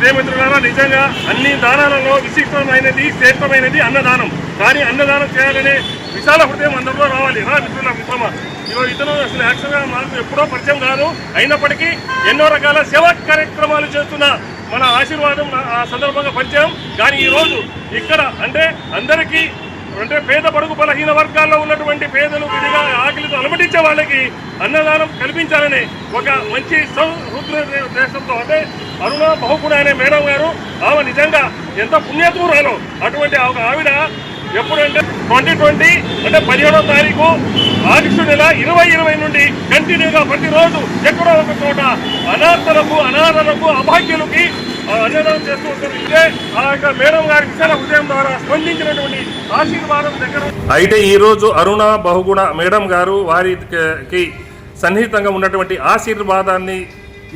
ప్రియమిత్రులారా నిజంగా అన్ని దానాలలో విశిష్టమైనది శ్రేష్టమైనది అన్నదానం. కానీ అన్నదానం చేయాలనే విశాల హృదయం అందరిలో రావాలి. రా మిత్రుల మిత్రమా. ఇవాళ ఇతను అసలు యాక్చువల్గా మాకు ఎప్పుడో పరిచయం కాదు. అయినప్పటికీ ఎన్నో రకాల సేవా కార్యక్రమాలు చేస్తున్న మన ఆశీర్వాదం ఆ సందర్భంగా పరిచయం. కానీ ఈరోజు ఇక్కడ అంటే అందరికీ అంటే పేద పడుగు బలహీన వర్గాల్లో ఉన్నటువంటి పేదలు విడిగా ఆకలితో అలమటించే వాళ్ళకి అన్నదానం కల్పించాలని ఒక మంచి దేశంతో అంటే అరుణ బహుగుణ అనే మేడం గారు ఆమె నిజంగా ఎంత పుణ్యతూరాలో అటువంటి ఒక ఆవిడ ఎప్పుడంటే ట్వంటీ ట్వంటీ అంటే పదిహేడో తారీఖు ఆగస్టు నెల ఇరవై ఇరవై నుండి కంటిన్యూగా ప్రతిరోజు ఎక్కడో ఒక చోట అనాథలకు అనాథలకు అభాగ్యులకి అన్నదానం చేస్తూ ఉంటారు. ఇదే ఆ యొక్క మేడం గారి విశాల ఉదయం ద్వారా స్పందించినటువంటి ఆశీర్వాదం దగ్గర. అయితే ఈ రోజు అరుణ బహుగుణ మేడం గారు వారికి సన్నిహితంగా ఉన్నటువంటి ఆశీర్వాదాన్ని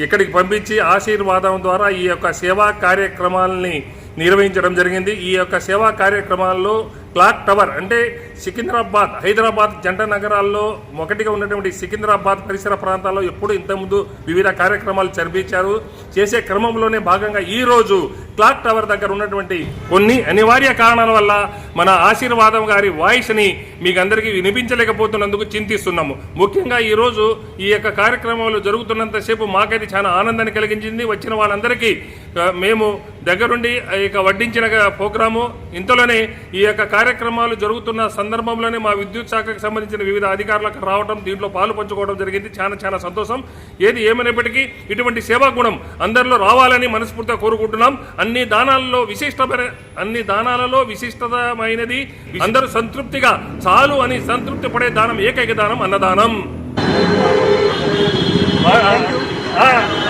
ఇక్కడికి పంపించి ఆశీర్వాదం ద్వారా ఈ యొక్క సేవా కార్యక్రమాలని నిర్వహించడం జరిగింది. ఈ యొక్క సేవా కార్యక్రమాల్లో క్లాక్ టవర్ అంటే సికింద్రాబాద్ హైదరాబాద్ జంట నగరాల్లో ఒకటిగా ఉన్నటువంటి సికింద్రాబాద్ పరిసర ప్రాంతాల్లో ఎప్పుడు ఇంతకుముందు వివిధ కార్యక్రమాలు జరిపించారు. చేసే క్రమంలోనే భాగంగా ఈ రోజు క్లాక్ టవర్ దగ్గర ఉన్నటువంటి కొన్ని అనివార్య కారణాల వల్ల మన ఆశీర్వాదం గారి వాయిస్ని మీకు అందరికీ వినిపించలేకపోతున్నందుకు చింతిస్తున్నాము. ముఖ్యంగా ఈ రోజు ఈ యొక్క కార్యక్రమాలు జరుగుతున్నంతసేపు మాకైతే చాలా ఆనందాన్ని కలిగించింది. వచ్చిన వాళ్ళందరికీ మేము దగ్గరుండి ఈ యొక్క వడ్డించిన ప్రోగ్రాము ఇంతలోనే ఈ యొక్క కార్యక్రమాలు జరుగుతున్న సందర్భంలోనే మా విద్యుత్ శాఖకు సంబంధించిన వివిధ అధికారులకు రావడం దీంట్లో పాలు పంచుకోవడం జరిగింది. చాలా చాలా సంతోషం. ఏది ఏమైనప్పటికీ ఇటువంటి సేవా గుణం అందరిలో రావాలని మనస్ఫూర్తిగా కోరుకుంటున్నాం. అన్ని దానాలలో విశిష్టమైన అన్ని దానాలలో విశిష్టమైనది అందరూ సంతృప్తిగా చాలు అని సంతృప్తి పడే దానం ఏకైక దానం అన్నదానం.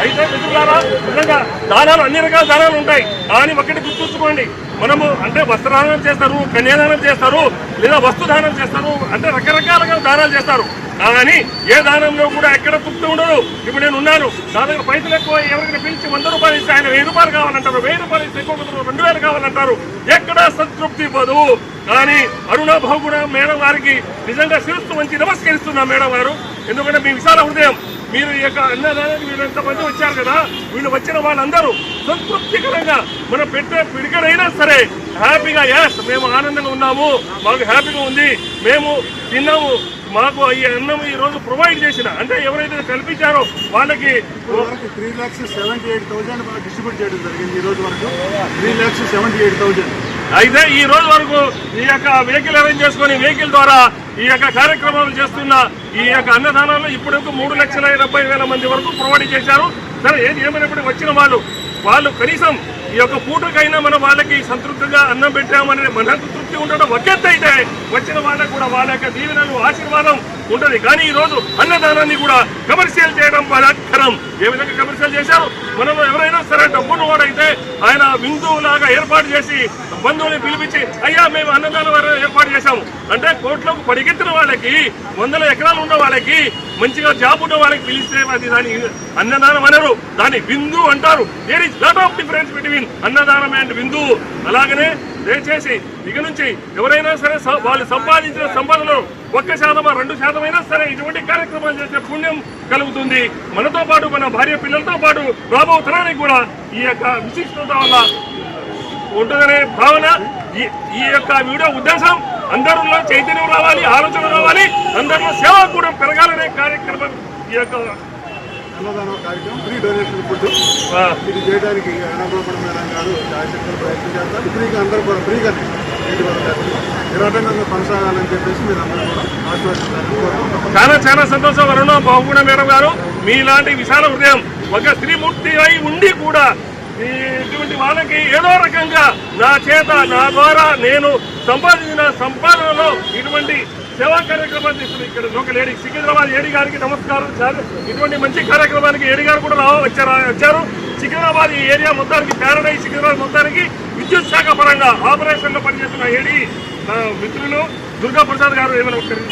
అయితే మిత్రులారా నిజంగా దానాలు అన్ని రకాల దానాలు ఉంటాయి. కానీ ఒకటి గుర్తుంచుకోండి. మనము అంటే వస్త్రదానం చేస్తారు కన్యాదానం చేస్తారు లేదా వస్తుదానం చేస్తారు అంటే రకరకాలుగా దానాలు చేస్తారు. కానీ ఏ దానంలో కూడా ఎక్కడ తృప్తి ఉండదు ఇప్పుడు నేను ఉన్నాను. నా దగ్గర పైసలు ఎక్కువ ఎవరికైనా పిలిచి వంద రూపాయలు ఇస్తే ఆయన వెయ్యి రూపాయలు కావాలంటారు. వెయ్యి రూపాయలు ఇస్తే ఎక్కువ రెండు వేలు కావాలంటారు. ఎక్కడ సంతృప్తి ఇవ్వదు కానీ అరుణ బహుగుణ మేడం వారికి నిజంగా శిరస్సు మంచి నమస్కరిస్తున్నా మేడం వారు ఎందుకంటే మీ విశాల హృదయం మీరు ఈ యొక్క అన్నదానానికి మీరు ఎంతమంది వచ్చారు కదా వీళ్ళు వచ్చిన వాళ్ళందరూ సంతృప్తికరంగా మనం పెట్టే పిడికడైనా సరే హ్యాపీగా ఎస్ మేము ఆనందంగా ఉన్నాము మాకు హ్యాపీగా ఉంది మేము తిన్నాము మాకు ఈ అన్నం ఈ రోజు ప్రొవైడ్ చేసిన అంటే ఎవరైతే కల్పించారో వాళ్ళకి three lakhs seventy eight thousand distribute చేయడం జరిగింది ఈ రోజు వరకు. Three lakhs seventy eight thousand అయితే ఈ రోజు వరకు ఈ యొక్క వెహికల్ అరేంజ్ చేసుకొని వెహికల్ ద్వారా ఈ యొక్క కార్యక్రమాలు చేస్తున్న ఈ యొక్క అన్నదానాలు ఇప్పటివరకు మూడు లక్షల డెబ్బై వేల మంది వరకు ప్రొవైడ్ చేశారు. సరే ఏది ఏమైనప్పటికీ వచ్చిన వాళ్ళు వాళ్ళు కనీసం ఈ యొక్క పూటకైనా మనం వాళ్ళకి సంతృప్తిగా అన్నం పెట్టామనే మనకు తృప్తి ఉండడం ఒకెత్త అయితే వచ్చిన వాళ్ళకు కూడా వాళ్ళ యొక్క దీవెనలు ఆశీర్వాదం ఉంటది. కానీ ఈ రోజు అన్నదానాన్ని కూడా కమర్షియల్ చేయడం బలాత్కరం. ఏ విధంగా కమర్షియల్ చేశారు? మనం ఎవరైనా సరే డబ్బును వాడైతే ఆయన బిందువులాగా లాగా ఏర్పాటు చేసి బంధువుల్ని పిలిపించి అయ్యా మేము అన్నదానం ఏర్పాటు చేశాము. అంటే కోట్లకు పరిగెత్తిన వాళ్ళకి వందల ఎకరాలు ఉన్న వాళ్ళకి మంచిగా జాబ్ ఉన్న వాళ్ళకి పిలిస్తే అది దాని అన్నదానం అనరు. దాని విందు అంటారు. There is lot of difference between అన్నదానం అండ్ విందు. అలాగనే దయచేసి ఇక నుంచి ఎవరైనా సరే స- వాళ్ళు సంపాదించిన సంపదలో ఒక్క శాతమా రెండు శాతమైనా సరే ఇటువంటి కార్యక్రమాలు చేసే పుణ్యం కలుగుతుంది. మనతో పాటు మన భార్య పిల్లలతో పాటు రాబో తరానికి కూడా ఈ యొక్క విశిష్టత వల్ల ఉంటుందనే భావన. ఈ ఈ యొక్క వీడియో ఉద్దేశం అందరిలో చైతన్యం రావాలి ఆలోచన రావాలి అందరిలో సేవ కూడా పెరగాలనే కార్యక్రమం ఈ యొక్క అన్నదానం కార్యక్రమం ఫ్రీ డొనేషన్ ఫుడ్ ఇది చేయడానికి అనంతపురం మేడం గారు శాయశక్తులు ప్రయత్నం చేస్తారు. ఫ్రీగా అందరూ కూడా వరకు నిరాటంగా కొనసాగాలని చెప్పేసి మీరు అందరూ కూడా చాలా చాలా సంతోషం వరుణ బాగుగుణ మేడం గారు. మీలాంటి విశాల హృదయం ఒక స్త్రీమూర్తి అయి ఉండి కూడా ఇటువంటి వాళ్ళకి ఏదో రకంగా నా చేత నా ద్వారా నేను సంపాదించిన సంపాదనలో ఇటువంటి సేవా కార్యక్రమాలు తీసుకుని ఇక్కడ లోకల్ ఏడి సికింద్రాబాద్ ఏడి గారికి నమస్కారం సార్. ఇటువంటి మంచి కార్యక్రమానికి ఏడి గారు కూడా రావ వచ్చారు వచ్చారు. సికింద్రాబాద్ ఈ ఏరియా మొత్తానికి ప్యారడైజ్ సికింద్రాబాద్ మొత్తానికి విద్యుత్ శాఖ పరంగా ఆపరేషన్లో పనిచేస్తున్న ఏడి మిత్రులు దుర్గా ప్రసాద్ గారు ఏమైనా ఒకసారి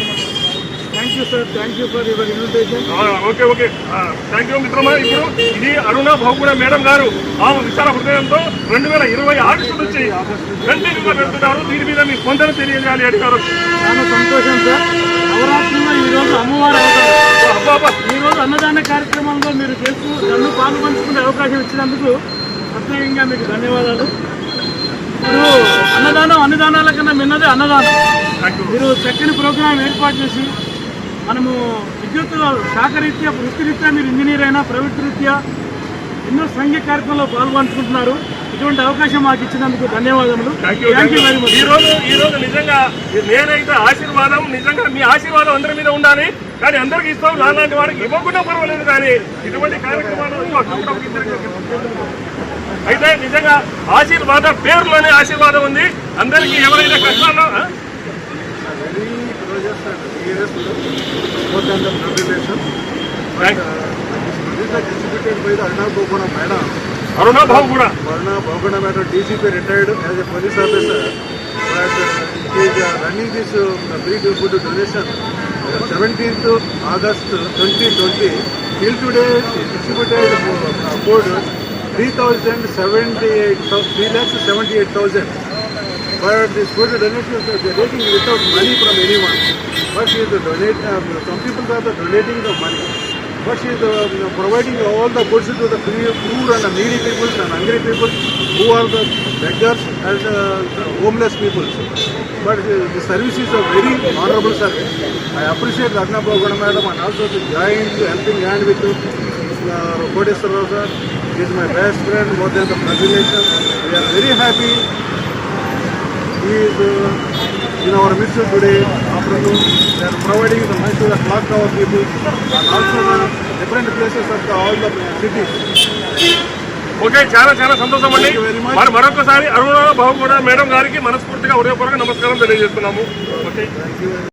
thank you sir thank you for your invitation okay okay. Thank you మిత్రమా. ఇప్పుడు ఇది అరుణ బహుగుణ మేడం గారు ఆమె విశాల హృదయంతో రెండు వేల ఇరవై ఆగస్టు నుంచి కంటిన్యూగా పెడుతున్నారు దీని మీద మీ స్పందన తెలియజేయాలి అడిగారు. చాలా సంతోషం సార్ నవరాత్రుల్లో ఈ రోజు అమ్మవారు అవతారం అబ్బాబా ఈ రోజు అన్నదాన కార్యక్రమంలో మీరు చేస్తూ నన్ను పాలు పంచుకునే అవకాశం ఇచ్చినందుకు ప్రత్యేకంగా మీకు ధన్యవాదాలు. ఇప్పుడు అన్నదానం అన్నదానాల కన్నా మిన్నదే అన్నదానం. మీరు చక్కని ప్రోగ్రాం ఏర్పాటు చేసి మనము విద్యుత్ శాఖరీత్యా వృత్తిరీత్యా మీరు ఇంజనీర్ అయినా ప్రైవేట్ రీత్యా ఎన్నో సంఘ కార్యక్రమంలో పాల్గొంటున్నారు ఇటువంటి అవకాశం మాకు ఇచ్చినందుకు ధన్యవాదములు. Thank you thank you very much ఈ రోజు ఈ రోజు నిజంగా నేనైతే ఆశీర్వాదం నిజంగా మీ ఆశీర్వాదం అందరి మీద ఉండాలి. కానీ అందరికి ఇస్తాం నాలాంటి వాడికి ఇవ్వకుండా పర్వాలేదు కానీ ఇటువంటి కార్యక్రమాలు అయితే నిజంగా ఆశీర్వాద పేరులోనే ఆశీర్వాదం ఉంది. అందరికీ ఎవరైనా కష్టాల్లో years ago, more than the congratulation. Right. This was distributed by the Arna Bhoguna Madam. Aruna Bhoguna. Arna Bhoguna Madam, DCP retired as a police officer. But uh, he is uh, running this uh, big food donation. Uh, 17th August 2020. Till today, she distributed uh, food 3,078,000. 3 but this food donation, they are taking without money from anyone. But she is donate. Uh, some people are the donating the money. But she is um, providing all the goods to the poor and the needy people and hungry people who are the beggars and uh, the homeless people. But uh, the service is a very honorable service. I appreciate Ragna Bogana madam and also the giant helping hand with uh, Kodeswara sir. He is my best friend more than the congratulations. We are very happy he is uh, in our midst today afternoon. They are providing the lunch to the clock tower people and also the different places of the, all the cities. Okay చాలా చాలా సంతోషం అండి. మరి మరొకసారి అరుణ బాబు కూడా madam గారికి మనస్ఫూర్తిగా హృదయపూర్వక నమస్కారం తెలియజేస్తున్నాము ఓకే